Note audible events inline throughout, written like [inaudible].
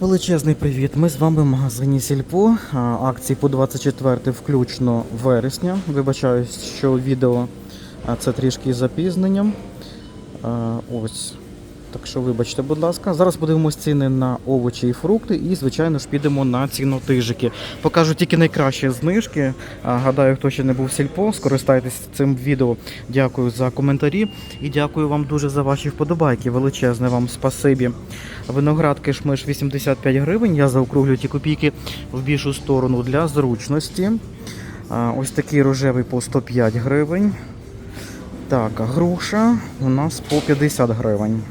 Величезний привіт! Ми з вами в магазині Сільпо. Акції по 24 включно вересня. Вибачаюсь, що відео це трішки із запізненням. Ось. Так що вибачте, будь ласка. Зараз подивимось ціни на овочі і фрукти, і, звичайно ж, підемо на цінотижики. Покажу тільки найкращі знижки. Гадаю, хто ще не був в сільпо, скористайтесь цим відео. Дякую за коментарі і дякую вам дуже за ваші вподобайки. Величезне вам спасибі. Виноград кишмиш 85 гривень. Я заокруглю ті копійки в більшу сторону для зручності. Ось такий рожевий по 105 гривень. Так, груша у нас по 50 гривень.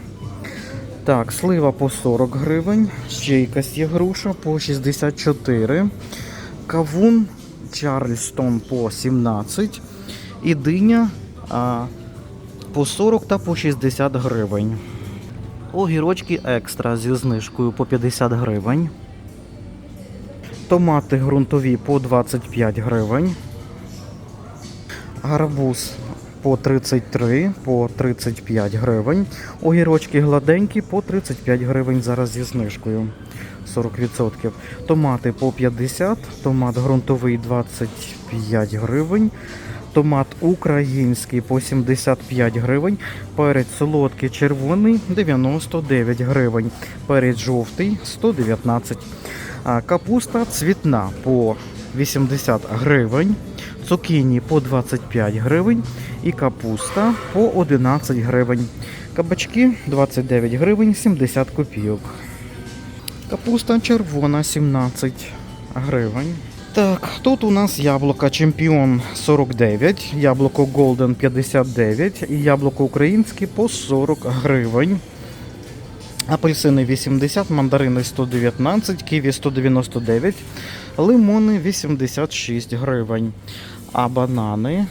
Так, слива по 40 гривень. Ще якась є груша по 64. Кавун Чарльстон по 17. І диня а, по 40 та по 60 гривень. Огірочки екстра зі знижкою по 50 гривень. Томати ґрунтові по 25 гривень. Гарбуз по 33, по 35 гривень. Огірочки гладенькі по 35 гривень зараз зі знижкою. 40%. Томати по 50, томат ґрунтовий 25 гривень. Томат український по 75 гривень. Перець солодкий червоний 99 гривень. Перець жовтий 119. А капуста цвітна по 80 гривень. Цукіні по 25 гривень і капуста по 11 гривень. Кабачки 29 гривень 70 копійок. Капуста червона 17 гривень. Так, тут у нас яблуко Чемпіон 49, яблуко Голден 59 і яблуко українське по 40 гривень. Апельсини 80, мандарини 119, ківі 199, лимони 86 гривень. А банани,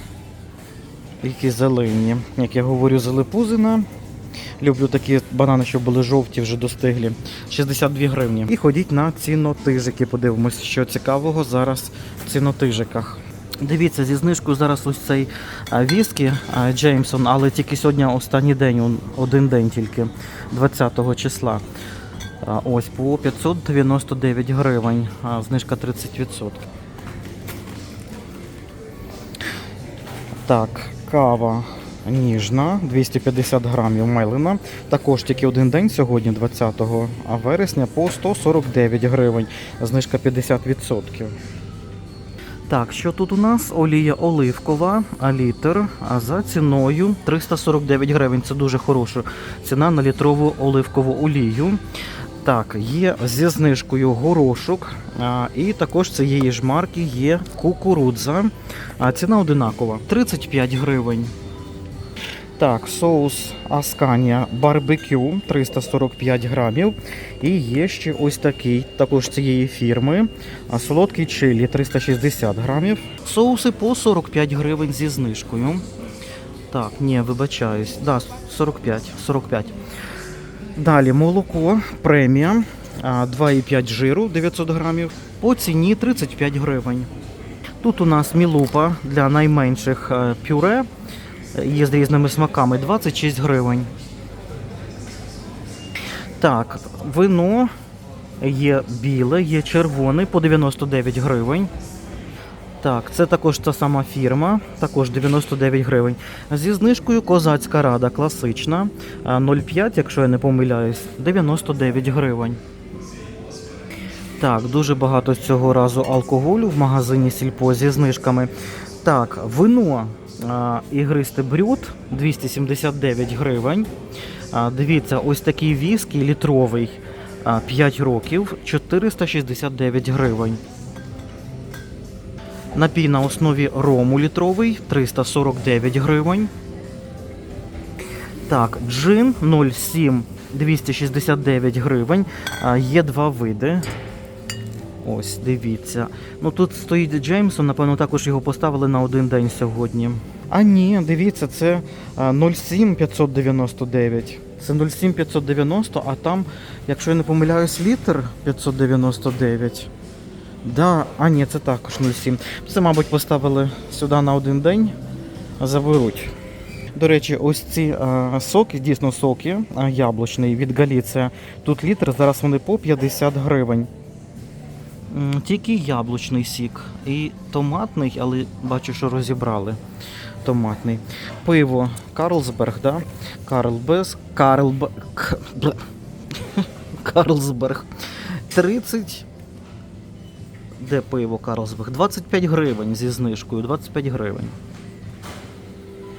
які зелені, як я говорю, зелепузина. Люблю такі банани, що були жовті, вже достиглі. 62 гривні. І ходіть на цінотижики. Подивимось, що цікавого зараз в цінотижиках. Дивіться, зі знижкою зараз ось цей віскі Джеймсон, але тільки сьогодні останній день, один день тільки, 20 числа. Ось по 599 гривень, а, знижка 30%. Так, кава ніжна, 250 грамів мелина. Також тільки один день сьогодні, 20 вересня, по 149 гривень, знижка 50%. Так, що тут у нас? Олія оливкова, а літр а за ціною 349 гривень. Це дуже хороша ціна на літрову оливкову олію. Так, є зі знижкою горошок, і також цієї ж марки є кукурудза. Ціна одинакова 35 гривень. Так, соус Асканія барбекю 345 грамів. І є ще ось такий, також цієї фірми. Солодкий чилі 360 грамів. Соуси по 45 гривень зі знижкою. Так, ні, вибачаюсь. Да, 45. 45. Далі молоко премія 2,5 жиру 900 грамів. По ціні 35 гривень. Тут у нас мілупа для найменших е, пюре. Є з різними смаками 26 гривень. Так, вино є біле, є червоне по 99 гривень. Так, це також та сама фірма, також 99 гривень. Зі знижкою козацька рада класична. 0,5, якщо я не помиляюсь, 99 гривень. Так, дуже багато цього разу алкоголю в магазині Сільпо зі знижками. Так, вино ігристе брют 279 гривень. Дивіться, ось такий віскі літровий 5 років 469 гривень. Напій на основі рому літровий 349 гривень. Так, джин 07 269 гривень. Є два види. Ось, дивіться. Ну тут стоїть Джеймсон, напевно, також його поставили на один день сьогодні. А ні, дивіться, це а, 07 599. Це 07 590, а там, якщо я не помиляюсь, літр 599. Да, а ні, це також 07. Це, мабуть, поставили сюди на один день, заберуть. До речі, ось ці е, соки, дійсно соки, е, яблучний від Галіція. Тут літр, зараз вони по 50 гривень. Тільки яблучний сік і томатний, але бачу, що розібрали. Томатний. Пиво Карлсберг, да? Карлбез. Карлб... [laughs] Карлсберг. 30. Де пиво Карлсберг? 25 гривень зі знижкою. 25 гривень.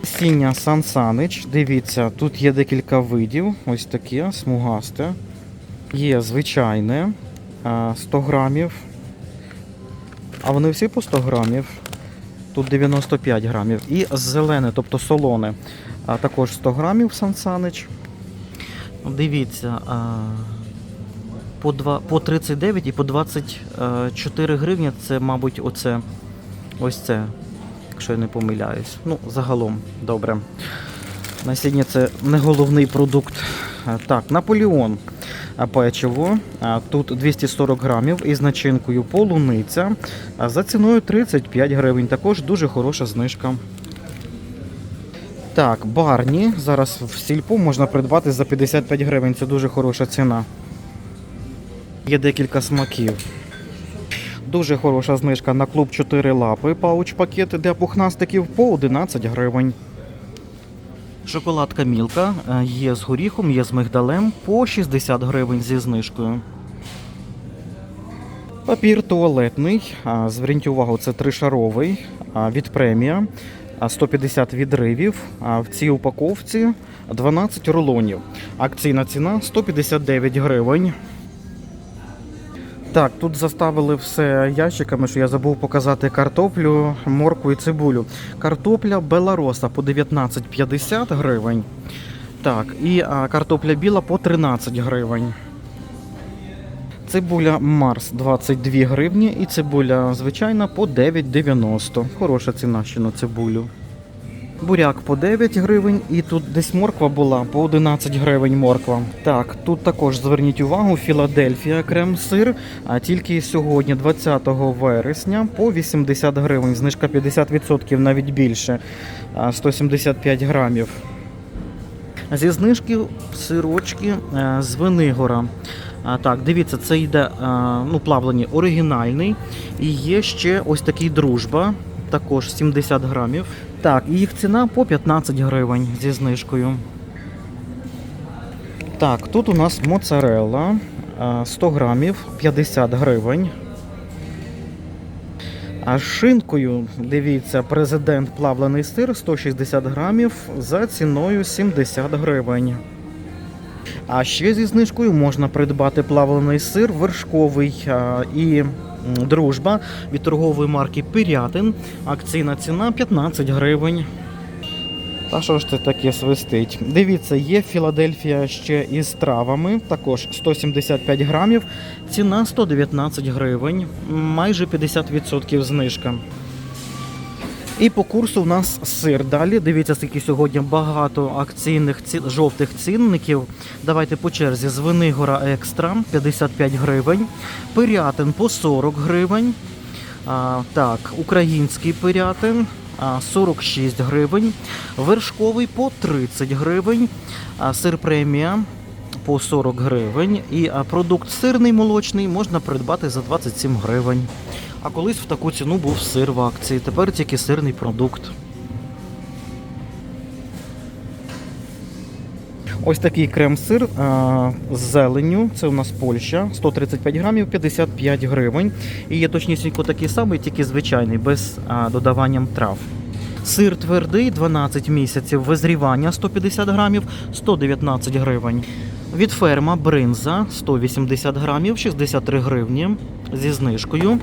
Сіння Сан Санич. Дивіться, тут є декілька видів. Ось таке, смугасте. Є звичайне 100 грамів. А вони всі по 100 грамів. Тут 95 грамів. І зелене, тобто солоне. Також 100 грамів Сан Санич. Дивіться, а, по, 2, по 39 і по 24 гривні це, мабуть, оце. Ось це, якщо я не помиляюсь. Ну, загалом, добре. Насіння це не головний продукт. Так, Наполеон печиво. Тут 240 грамів із начинкою полуниця. За ціною 35 гривень. Також дуже хороша знижка. Так, барні. Зараз в сільпу можна придбати за 55 гривень. Це дуже хороша ціна. Є декілька смаків. Дуже хороша знижка на клуб 4 лапи. Пауч пакет для пухнастиків по 11 гривень. Шоколадка Мілка є з горіхом, є з мигдалем по 60 гривень зі знижкою. Папір туалетний. Зверніть увагу, це тришаровий від премія. а, 150 відривів. В цій упаковці 12 рулонів. Акційна ціна 159 гривень. Так, тут заставили все ящиками, що я забув показати картоплю, морку і цибулю. Картопля Белароса по 19,50 гривень. Так, і картопля біла по 13 гривень. Цибуля Марс 22 гривні і цибуля звичайна по 9,90. Хороша ціна ще на цибулю. Буряк по 9 гривень, і тут десь морква була по 11 гривень морква. Так, тут також зверніть увагу, Філадельфія крем-сир, а тільки сьогодні, 20 вересня, по 80 гривень. Знижка 50%, навіть більше, 175 грамів. Зі знижки сирочки е, з Венигора. А, так, дивіться, це йде а, ну, плавлені оригінальний. І є ще ось такий дружба, також 70 грамів. Так, їх ціна по 15 гривень зі знижкою. Так, тут у нас моцарелла 100 грамів 50 гривень. А шинкою, дивіться, президент плавлений сир 160 грамів за ціною 70 гривень. А ще зі знижкою можна придбати плавлений сир вершковий і дружба від торгової марки Пирятин. Акційна ціна 15 гривень. Та що ж це таке свистить? Дивіться, є Філадельфія ще із травами, також 175 грамів, ціна 119 гривень, майже 50% знижка. І по курсу у нас сир. Далі дивіться, скільки сьогодні багато акційних ці... жовтих цінників. Давайте по черзі. З Венигора Екстра 55 гривень, Пирятин по 40 гривень. А, так, український пирятин 46 гривень, вершковий по 30 гривень, сир премія по 40 гривень. І продукт сирний молочний можна придбати за 27 гривень. А колись в таку ціну був сир в акції, тепер тільки сирний продукт. Ось такий крем-сир а, з зеленню. Це у нас Польща, 135 грамів, 55 гривень. І є точнісінько такий самий, тільки звичайний, без а, додаванням трав. Сир твердий, 12 місяців визрівання 150 грамів, 119 гривень. Від ферма бринза 180 грамів, 63 гривні зі знижкою.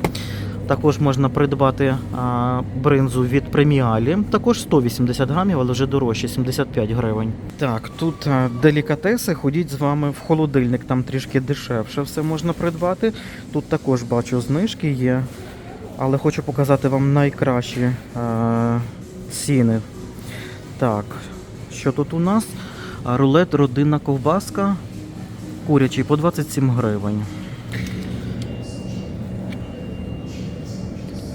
Також можна придбати а, бринзу від преміалі, також 180 грамів, але вже дорожче, 75 гривень. Так, тут а, делікатеси, ходіть з вами в холодильник, там трішки дешевше все можна придбати. Тут також бачу знижки є, але хочу показати вам найкращі а, ціни. Так, що тут у нас? Рулет родинна ковбаска курячий по 27 гривень.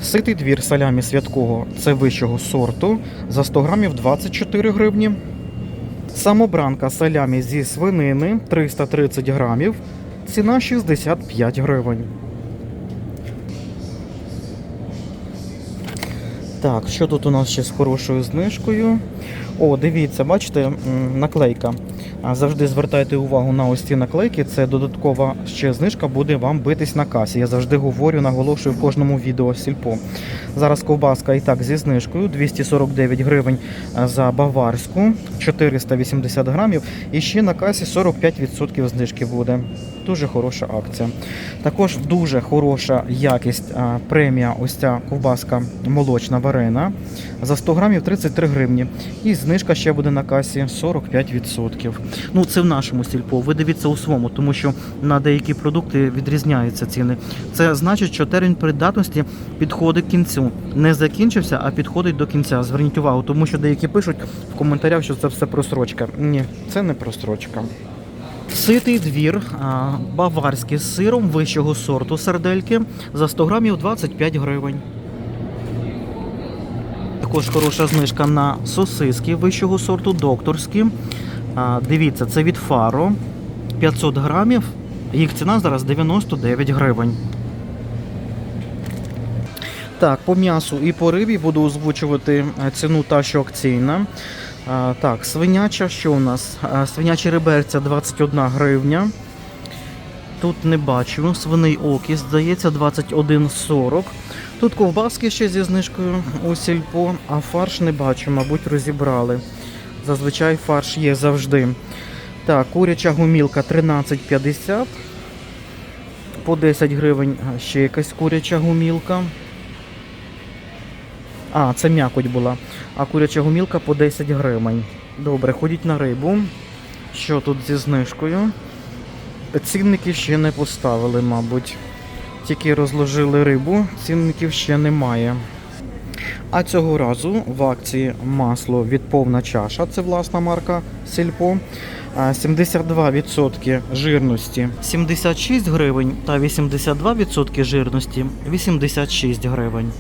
Ситий двір салямі святкого це вищого сорту за 100 грамів 24 гривні. Самобранка салямі зі свинини 330 грамів. Ціна 65 гривень. Так, що тут у нас ще з хорошою знижкою? О, дивіться, бачите, наклейка. Завжди звертайте увагу на ось ці наклейки. Це додаткова ще знижка буде вам битись на касі. Я завжди говорю, наголошую в кожному відео сільпо. Зараз ковбаска і так зі знижкою 249 гривень за баварську, 480 грамів. І ще на касі 45% знижки буде. Дуже хороша акція. Також дуже хороша якість премія. Ось ця ковбаска молочна варена за 100 грамів 33 гривні. І знижка ще буде на касі 45%. Ну це в нашому сільпо. Ви дивіться у своєму, тому що на деякі продукти відрізняються ціни. Це значить, що термін придатності підходить к кінцю. Не закінчився, а підходить до кінця. Зверніть увагу, тому що деякі пишуть в коментарях, що це все просрочка. Ні, це не просрочка. Ситий двір, баварський з сиром вищого сорту сардельки за 100 грамів 25 гривень. Також хороша знижка на сосиски вищого сорту, докторські. Дивіться, це від Фаро 500 грамів. Їх ціна зараз 99 гривень. Так, по м'ясу і по рибі буду озвучувати е, ціну та, що акційна. Так, свиняча, що у нас? Свинячі реберця 21 гривня. Тут не бачу. Свиний окіс, здається, 21,40. Тут ковбаски ще зі знижкою у сільпо, а фарш не бачу, мабуть, розібрали. Зазвичай фарш є завжди. Так, куряча гумілка 13,50. По 10 гривень ще якась куряча гумілка. А, це м'якоть була. А куряча гумілка по 10 гривень. Добре, ходіть на рибу. Що тут зі знижкою? Цінники ще не поставили, мабуть. Тільки розложили рибу, цінників ще немає. А цього разу в акції масло від повна чаша, це власна марка Сільпо. 72% жирності 76 гривень та 82% жирності 86 гривень.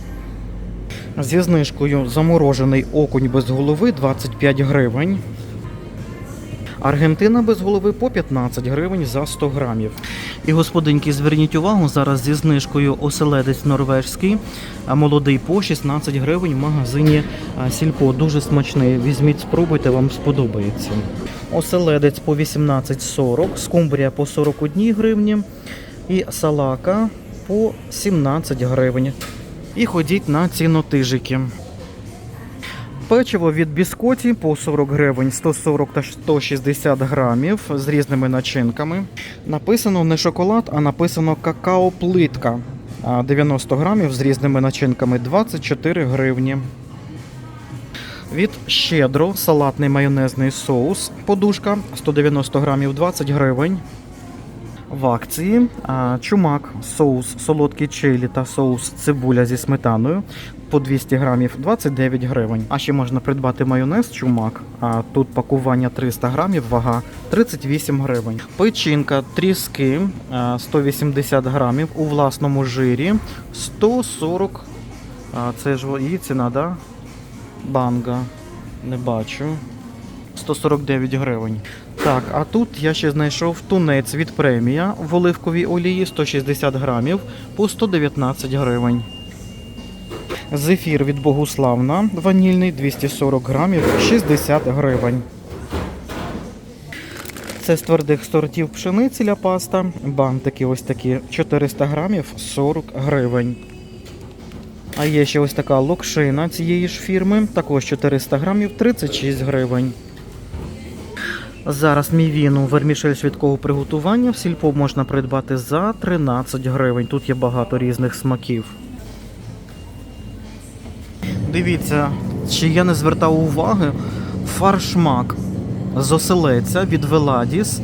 Зі знижкою заморожений окунь без голови 25 гривень. Аргентина без голови по 15 гривень за 100 грамів. І господинки, зверніть увагу, зараз зі знижкою оселедець норвежський, молодий по 16 гривень в магазині Сільпо. Дуже смачний. Візьміть, спробуйте, вам сподобається. Оселедець по 18,40, скумбрія по 41 гривні і салака по 17 гривень. І ходіть на цінотижики. Печиво від біскоті по 40 гривень, 140 та 160 грамів з різними начинками. Написано не шоколад, а написано какао-плитка. 90 грамів з різними начинками 24 гривні. Від щедро салатний майонезний соус. Подушка 190 грамів 20 гривень. В акції чумак, соус солодкий чилі та соус цибуля зі сметаною по 200 грамів 29 гривень. А ще можна придбати майонез чумак. А тут пакування 300 грамів, вага 38 гривень. Печінка тріски а, 180 грамів у власному жирі 140. А, це ж її ціна, да? Банга. Не бачу. 149 гривень. Так, а тут я ще знайшов тунець від премія в оливковій олії 160 грамів по 119 гривень. Зефір від Богуславна ванільний 240 грамів 60 гривень. Це з твердих сортів пшениці ля паста. Бантики ось такі 400 грамів 40 гривень. А є ще ось така локшина цієї ж фірми, також 400 грамів 36 гривень. Зараз мівіну вермішель швидкого приготування в сільпо можна придбати за 13 гривень. Тут є багато різних смаків. Дивіться, чи я не звертав уваги, фаршмак з оселеця від Веладіс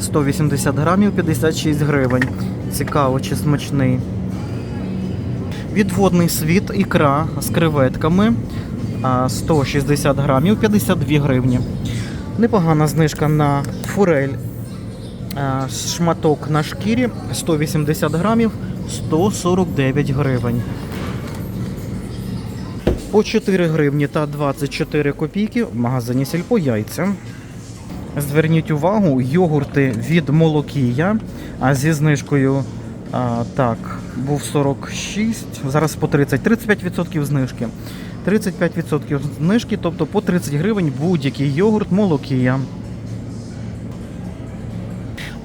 180 грамів 56 гривень. Цікаво, чи смачний. Відводний світ ікра з креветками 160 грамів 52 гривні. Непогана знижка на форель. Шматок на шкірі 180 грамів 149 гривень. По 4 гривні та 24 копійки в магазині Сільпо яйця. Зверніть увагу, йогурти від Молокія, а зі знижкою а, так, був 46, зараз по 30, 35% знижки. 35% знижки, тобто по 30 гривень будь-який йогурт Молокія.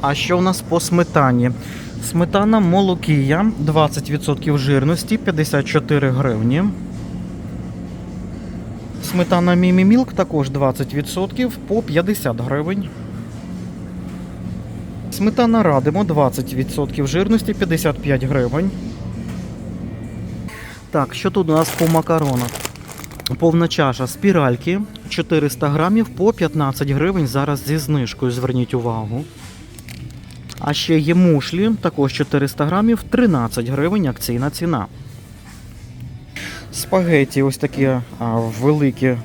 А що у нас по сметані? Сметана Молокія 20% жирності 54 гривні. Сметана Мімі Мілк також 20% по 50 гривень. Сметана Радимо 20% жирності 55 гривень. Так, що тут у нас по макаронах? Повна чаша спіральки 400 грамів по 15 гривень. Зараз зі знижкою, зверніть увагу. А ще є мушлі, також 400 грамів, 13 гривень акційна ціна. Спагеті ось такі а, великі.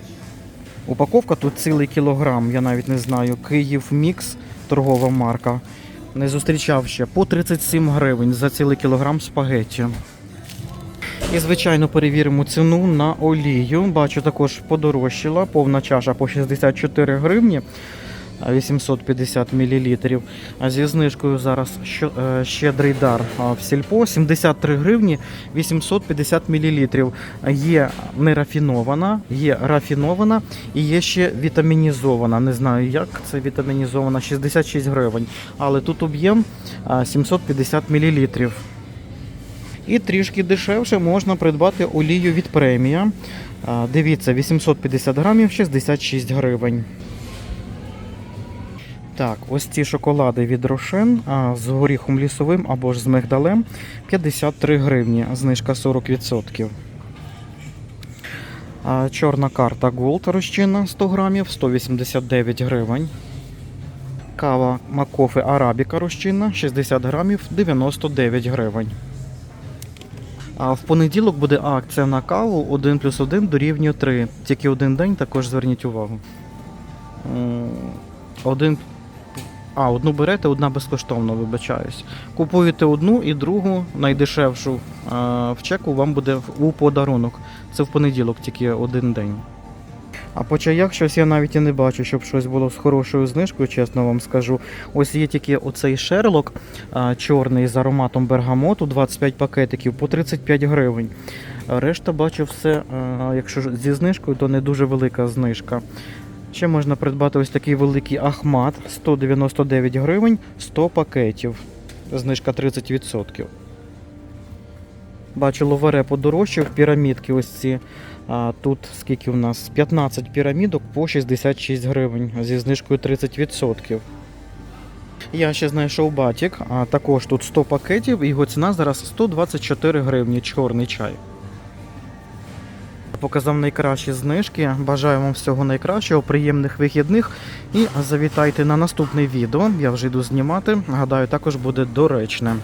Упаковка тут цілий кілограм, я навіть не знаю. Київ Мікс, торгова марка. Не зустрічав ще по 37 гривень за цілий кілограм спагеті. І, звичайно, перевіримо ціну на олію. Бачу, також подорожчала. Повна чаша по 64 гривні. 850 мл. А зі знижкою зараз е, щедрий дар в сільпо 73 гривні 850 мл. Є нерафінована, є рафінована і є ще вітамінізована. Не знаю, як це вітамінізована 66 гривень. Але тут об'єм 750 мл. І трішки дешевше можна придбати олію від премія. Дивіться, 850 грамів 66 гривень. Так, ось ці шоколади від Рошен з горіхом лісовим або ж з мигдалем 53 гривні, знижка 40%. Чорна карта Gold розчинна 100 грамів 189 гривень. Кава Макофе Арабіка розчинна 60 грамів 99 гривень. А в понеділок буде акція на каву 1 плюс 1 дорівнює 3. Тільки один день також зверніть увагу. Один. А, одну берете, одна безкоштовно, вибачаюсь. Купуєте одну і другу найдешевшу в чеку вам буде у подарунок. Це в понеділок тільки один день. А по чаях щось я навіть і не бачу, щоб щось було з хорошою знижкою, чесно вам скажу. Ось є тільки оцей шерлок а, чорний з ароматом бергамоту, 25 пакетиків по 35 гривень. Решта бачу все, а, якщо зі знижкою, то не дуже велика знижка. Ще можна придбати ось такий великий ахмат 199 гривень, 100 пакетів. Знижка 30%. Бачу, ловере подорожчав, пірамідки ось ці. Тут скільки у нас? 15 пірамідок по 66 гривень зі знижкою 30%. Я ще знайшов батік, а також тут 100 пакетів, і його ціна зараз 124 гривні, чорний чай. Показав найкращі знижки. Бажаю вам всього найкращого, приємних вихідних. І завітайте на наступне відео. Я вже йду знімати. Гадаю, також буде доречне.